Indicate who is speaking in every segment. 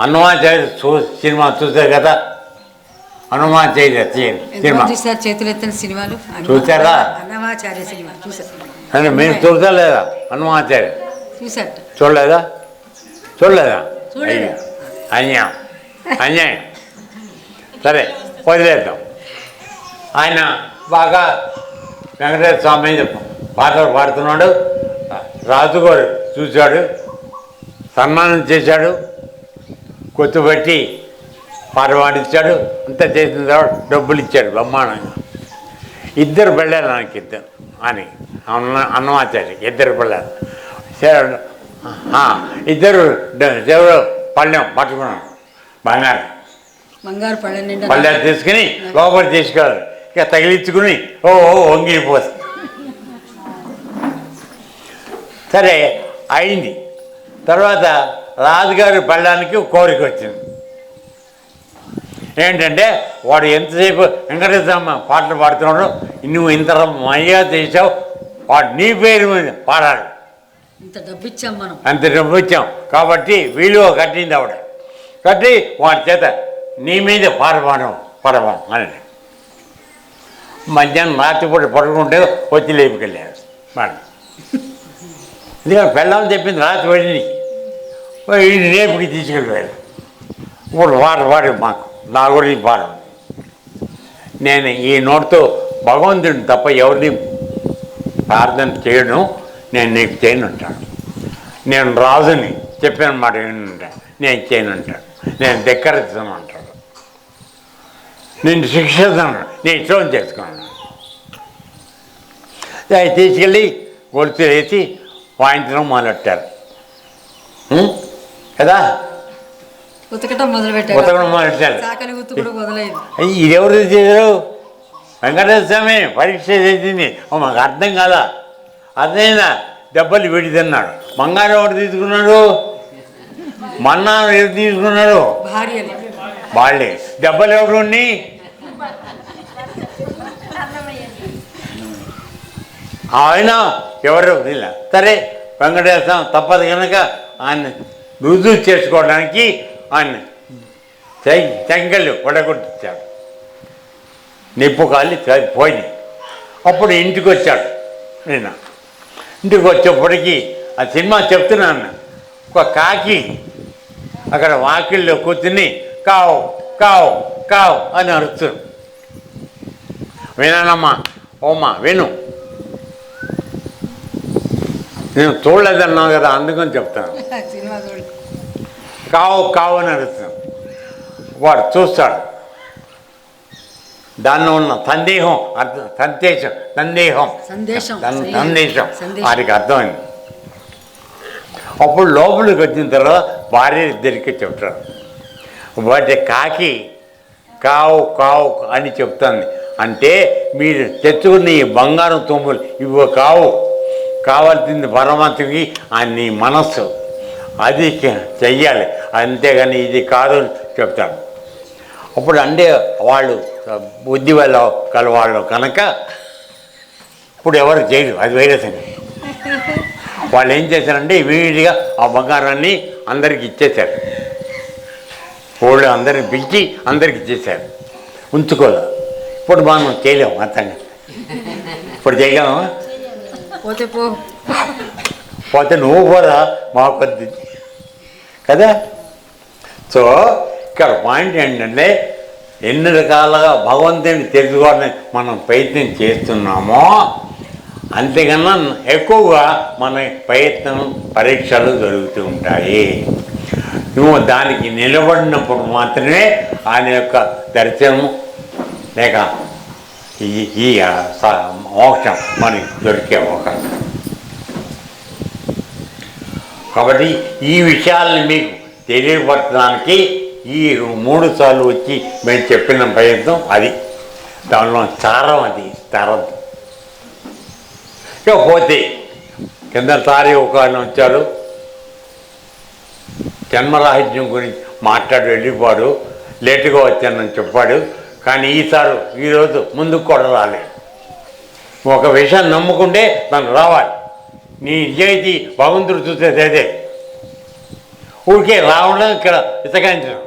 Speaker 1: హనుమాచార్య చూ cinema చూసారు కదా? Hanumacharya cinema.
Speaker 2: చూసారు చేతులు ఎత్తిన సినిమాలు
Speaker 1: చూసారా?
Speaker 2: అన్నమాచార్య సినిమా చూసారు
Speaker 1: మీరు చూడలేదా హనుమాచార్య
Speaker 2: చూసారట
Speaker 1: చూడలేదా? చూడలేదా. అన్యాయం అన్యాయం సరే వదిలేద్దాం. ఆయన బాగా వెంకటేశ్వర స్వామి పాటలు పాడుతున్నాడు. రాజుగారు చూశాడు. సన్మానం చేశాడు. కొత్తుపెట్టి పాట పాడించాడు అంతా చేసిన తర్వాత డబ్బులు ఇచ్చాడు బ్రహ్మాండంగా. ఇద్దరు పెళ్ళారు నాకు ఇద్దరు అని అన్న అన్నమాచారి ఇద్దరు ఆ, ఇద్దరు దేవుడు పళ్ళెం పట్టుకున్నాను బంగారం.
Speaker 2: బంగారు పళ్ళ
Speaker 1: పళ్ళెం తీసుకుని లోపల తీసుకెళ్ళారు ఇక తగిలించుకుని ఓ ఓ వంగిపోతుంది సరే అయింది. తర్వాత రాజుగారి పళ్ళానికి కోరిక వచ్చింది. ఏంటంటే వాడు ఎంతసేపు వెంకటేశ్వరమ్మ పాటలు పాడుతున్నాడు నువ్వు ఇంత మర్యాద చేసావు వాడు నీ పేరు మీద పాడాలి.
Speaker 2: ఇంత డబ్బు ఇచ్చాం మనం.
Speaker 1: అంత డబ్బు ఇచ్చాం కాబట్టి విలువ కట్టింది ఆవిడ. కట్టి వాడి చేత నీ మీద పాడబాను పడబాను అని. మధ్యాహ్నం రాత్రిపూట పడుకుంటే వచ్చి లేపుకెళ్ళారు. మేడం ఇది పెళ్ళామని చెప్పింది రాత్రి వెళ్ళి ఈ రేపుకి తీసుకెళ్ళిపోయారు ఇప్పుడు వాడు వాడు మాకు నా గురించి వారు నేను ఈ నోటితో భగవంతుడిని తప్ప ఎవరిని ప్రార్థన చేయను నేను నీకు చేయనుంటాను నేను రాజుని చెప్పిన మాట వినంటాడు నేను చేయనుంటాను నేను ధిక్కరిస్తాను నేను శిక్షిస్తాను నేను ఇష్టం చేసుకున్నాను. అది తీసుకెళ్ళి గొలుసు వేసి వాయించడం మొదలెట్టారు. కదా?
Speaker 2: ఉతకటం మొదలు పెట్టారు
Speaker 1: ఉతకడం మొదలెట్టారు
Speaker 2: చాకలి ఉత్తు కూడా మొదలైంది.
Speaker 1: అయ్యి, ఇది ఎవరు చేశారు? వెంకటేశ్వర స్వామి పరీక్ష చేసింది. మాకు అర్థం కాదా అర్థమైందా? దెబ్బలు వీడి తిన్నాడు. బంగారం ఎవరు తీసుకున్నాడు? మన్నా ఎవరు తీసుకున్నాడు? వాళ్ళే. దెబ్బలు ఎవరు ఉన్నాయి ఆయన ఎవరు? సరే వెంకటేశ్వర తప్పదు కనుక ఆయన రుజువు చేసుకోవడానికి ఆయన చెం- వడగొట్టించాడు. నిప్పు కాలి పోయింది అప్పుడు ఇంటికి వచ్చాడు నేను ఇంటికి వచ్చేప్పటికీ ఆ సినిమా చెప్తున్నాను ఒక కాకి అక్కడ వాకిల్లో కూర్చుని కావు కావు కావు అని అరుస్తుంది. వినానమ్మా ఓమా విను. నేను చూడలేదన్నావు కదా అందుకని చెప్తాను.
Speaker 2: సినిమా చూడు.
Speaker 1: కావు కావు అని అడుగుతాం వాడు చూస్తాడు. దానిలో ఉన్న సందేహం అర్థం సందేశం సందేహం.
Speaker 2: సందేశం.
Speaker 1: సందేశం. వాడికి అర్థమైంది. అప్పుడు లోపలికి వచ్చిన తర్వాత భార్య ఇద్దరికి చెప్తాడు. వాటి కాకి కావు కావు అని చెప్తుంది. అంటే మీరు తెచ్చుకున్న ఈ బంగారం తొమ్ములు ఇవి కావు. కావాల్సింది పరమాత్మకి ఆ నీ మనస్సు. అది చెయ్యాలి. అంతేగాని ఇది కాదు అని చెప్తాడు అప్పుడు అంటే వాళ్ళు బుద్ధి వల్ల కలవాళ్ళు కనుక ఇప్పుడు ఎవరు చేయరు. అది వేరే సంగతి. వాళ్ళు ఏం చేశారంటే వీడిగా ఆ బంగారాన్ని అందరికి ఇచ్చేశారు. వాళ్ళు అందరిని పిలిచి అందరికి ఇచ్చేశారు. ఉంచుకోలే. ఇప్పుడు మనం చేయలేము అర్థంగా ఇప్పుడు చేయగలమా?
Speaker 2: పోతే పో.
Speaker 1: పోతే నువ్వు పోరా మా పద్ధతి కదా? సో ఇక్కడ పాయింట్ ఏంటంటే ఎన్ని రకాలుగా భగవంతుని తెలుసుకోవాలని మనం ప్రయత్నం చేస్తున్నామో అంతేకన్నా ఎక్కువగా మన ప్రయత్నం పరీక్షలు జరుగుతూ ఉంటాయి. నువ్వు దానికి నిలబడినప్పుడు మాత్రమే ఆయన యొక్క దర్శనం లేక ఈ ఈ స- మోక్షం మనకి దొరికే అవకాశం కాబట్టి ఈ విషయాల్ని మీకు తెలియపరచడానికి ఈ మూడు సార్లు వచ్చి మేము చెప్పిన ప్రయత్నం అది దానిలో సారం అది తరం ఇకపోతే కింద తారీ ఒక ఆయన వచ్చాడు జన్మరాహిత్యం గురించి మాట్లాడి వెళ్ళిపోడు లేటుగా వచ్చానని చెప్పాడు కానీ ఈసారి ఈరోజు ముందుకు కూడా రాలేదు. ఒక విషయాన్ని నమ్ముకుంటే తను రావాలి. నీ నిజాయితీ భగవంతుడు చూసేది అదే. ఊరికే రావడం ఇక్కడ ఇతకాయించడం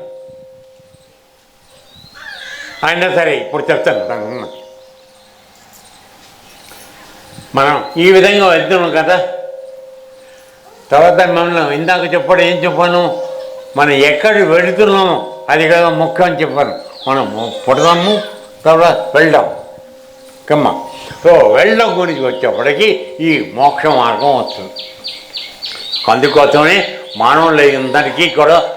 Speaker 1: అయినా సరే ఇప్పుడు చెప్తాను. తను మనం ఈ విధంగా వెళ్తున్నాం కదా. తర్వాత మనం ఇందాక చెప్పాడు ఏం చెప్పాను? మనం ఎక్కడ వెళుతున్నామో అది కదా ముఖ్యం అని చెప్పాను. మనం పుడదాము తర్వాత వెళ్దాం కమ్మ. సో వెళ్ళడం గురించి వచ్చేప్పటికి ఈ మోక్ష మార్గం వస్తుంది. అందుకోసమే మానవులందరికీ కూడా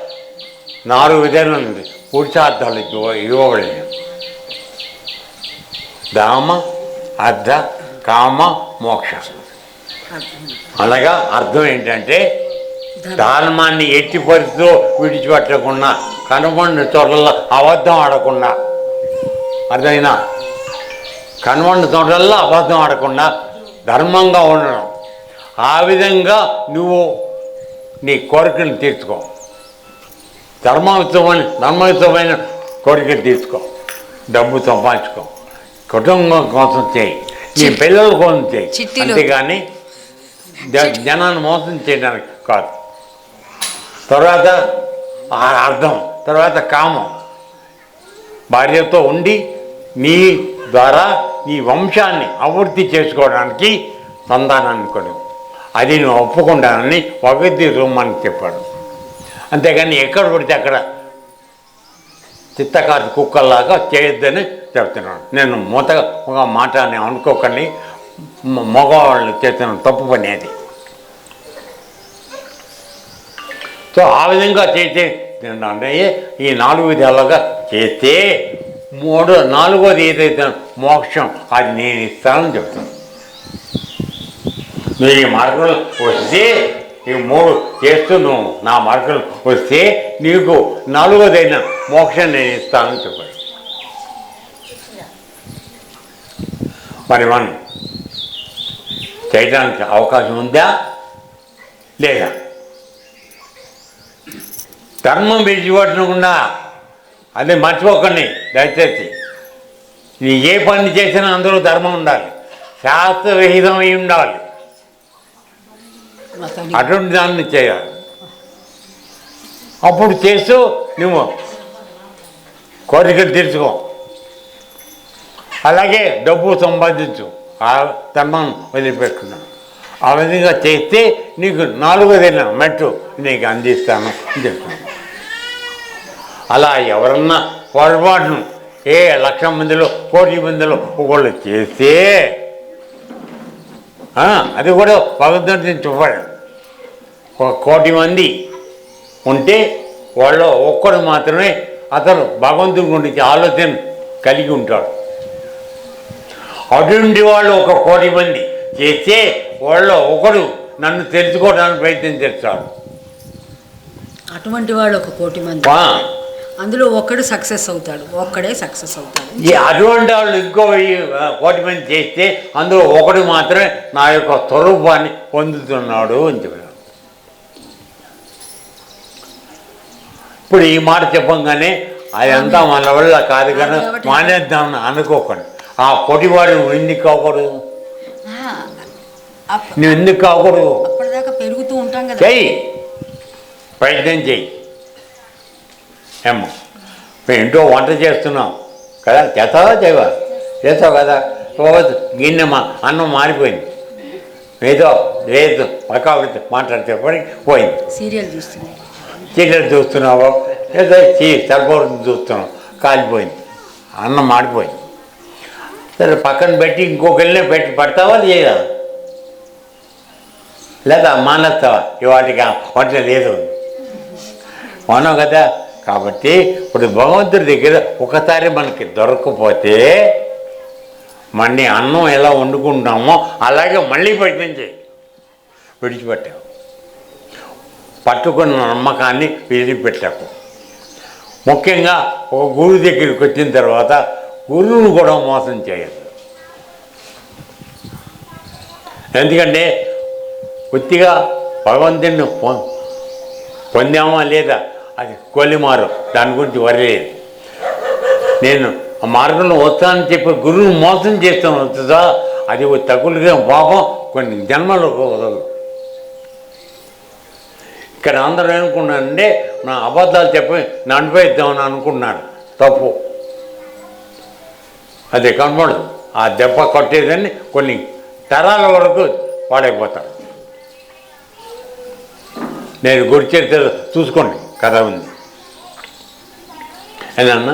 Speaker 1: నాలుగు విధాలు ఉంది. పురుషార్థాలు ఇవ్వ- ఇవ్వబడినవి. దామ అర్ధ కామ మోక్ష. అనగా అర్థం ఏంటంటే ధర్మాన్ని ఎట్టి పరిస్థితిలో విడిచిపెట్టకుండా కనుగొండ చోట్ల అబద్ధం ఆడకుండా. అర్థమైనా కనుగొండ చోట్ల అబద్ధం ఆడకుండా ధర్మంగా ఉండడం. ఆ విధంగా నువ్వు నీ కోరికలు తీర్చుకో. ధర్మయుతమైన ధర్మయుతమైన కోరికలు తీర్చుకో. డబ్బు సంపాదించుకో. కుటుంబం కోసం చేయి. నీ పిల్లల కోసం చేయి. అంతేగాని జనాన్ని మోసం చేయడానికి కాదు. తర్వాత అర్థం తర్వాత కామం. భార్యతో ఉండి నీ ద్వారా నీ వంశాన్ని అభివృద్ధి చేసుకోవడానికి సంతానాన్ని కొడు అది నువ్వు ఒప్పుకుంటానని భగవద్గీత మనకి చెప్పాడు. అంతేగాని ఎక్కడ పడితే అక్కడ చిత్తకారు కుక్కల్లాగా చేయొద్దని చెప్తున్నాను నేను మూతగా ఒక మాట అనుకోకండి. మగవాళ్ళు చేసిన తప్పు పని అది. సో ఆ విధంగా చేస్తే అంటే ఈ నాలుగు విధాలుగా చేస్తే మూడు నాలుగోది ఏదైతే మోక్షం అది నేను ఇస్తానని చెప్తాను. నువ్వు ఈ మార్గంలో వస్తే ఈ మూడు చేస్తూ నువ్వు నా మార్గంలో వస్తే నీకు నాలుగోదైన మోక్షం నేను ఇస్తానని చెప్పాడు. మరి మనం చేయడానికి అవకాశం ఉందా? లేదా? ధర్మం విడిచిపెట్టకుండా అది మర్చిపోకండి దయచేసి. నీ ఏ పని చేసినా అందరూ ధర్మం ఉండాలి. శాస్త్రవిహితమై ఉండాలి. అటువంటి దాన్ని చేయాలి. అప్పుడు చేస్తూ నువ్వు కోరికలు తీర్చుకో. అలాగే డబ్బు సంపాదించు. ఆ ధర్మం వదిలిపెట్టుకున్నా. ఆ విధంగా చేస్తే నీకు నాలుగోదైన మెట్టు నీకు అందిస్తాను చెప్తాను అలా ఎవరన్నా పొరపాటును ఏ లక్ష మందిలో కోటి మందిలో ఒకళ్ళు చేస్తే అది కూడా భగవంతుడిని చెప్పాడు ఒక కోటి మంది ఉంటే వాళ్ళు ఒక్కడు మాత్రమే అతను భగవంతుడి గురించి ఆలోచన కలిగి ఉంటాడు. అటువంటి వాళ్ళు ఒక కోటి మంది చేస్తే వాళ్ళు ఒకడు నన్ను తెలుసుకోవడానికి ప్రయత్నం చేస్తాడు
Speaker 2: అటువంటి వాడు ఒక కోటి మంది. అందులో ఒక్కడు సక్సెస్ అవుతాడు ఒక్కడే సక్సెస్ అవుతాడు.
Speaker 1: ఈ అటువంటి వాళ్ళు ఇంకో కోటి మంది చేస్తే అందులో ఒకడు మాత్రమే నా యొక్క స్వరూపాన్ని పొందుతున్నాడు అని చెప్పాడు. ఇప్పుడు ఈ మాట చెప్పంగానే అదంతా మన వల్ల కాదు కానీ మానేద్దామని అనుకోకండి. ఆ నువ్వు ఎందుకు కాకూడదు? నువ్వు ఎందుకు కాకూడదు?
Speaker 2: అప్పటిదాకా పెరుగుతూ ఉంటాం కదా.
Speaker 1: చెయ్యి. ప్రయత్నం చెయ్యి. ఏమ్మా? మేము ఇంట్లో వంట చేస్తున్నాం. కదా? చేస్తావా చేయవా? చేస్తావు కదా? గిన్నె మా అన్నం మారిపోయింది ఏదో లేదు పక్క మాట్లాడితేపటికి పోయింది.
Speaker 2: సీరియల్ చూస్తున్నాయి.
Speaker 1: చీకటి చూస్తున్నావు? ఏదో చీ సరిపోతుంది చూస్తున్నావు కాలిపోయింది. అన్నం మాడిపోయింది. సరే పక్కన పెట్టి ఇంకొక గిన్నె పెట్టి పడతావా లేదా లేదా మానేస్తావా? ఇవాటికి వంట లేదు. అవును కదా? కాబట్టి ఇప్పుడు భగవంతుడి దగ్గర ఒకసారి మనకి దొరకకపోతే మళ్ళీ అన్నం ఎలా వండుకుంటామో అలాగే మళ్ళీ ప్రయత్నించి విడిచిపెట్టావు. పట్టుకున్న నమ్మకాన్ని విడిచిపెట్టాకు ముఖ్యంగా ఒక గురువు దగ్గరికి వచ్చిన తర్వాత గురువును కూడా మోసం చేయదు ఎందుకంటే కొద్దిగా భగవంతుడిని పొ- పొందామా లేదా? అది కొలిమారు. దాని గురించి వరలేదు నేను ఆ మార్గంలో వస్తానని చెప్పి గురువుని మోసం చేస్తాను వస్తుందా అది తగులుగా పాపం కొన్ని జన్మలకు వదలదు. ఇక్కడ అందరూ అనుకున్నానంటే నా అబద్ధాలు చెప్పి నడిపేద్దామని అనుకున్నారు తప్పు. అది కనపడదు ఆ దెబ్బ కొట్టేదని కొన్ని తరాల వరకు పాడైపోతారు. నేను గురి చరిత్ర చూసుకోండి. കറവുന്നു എന്നാണ്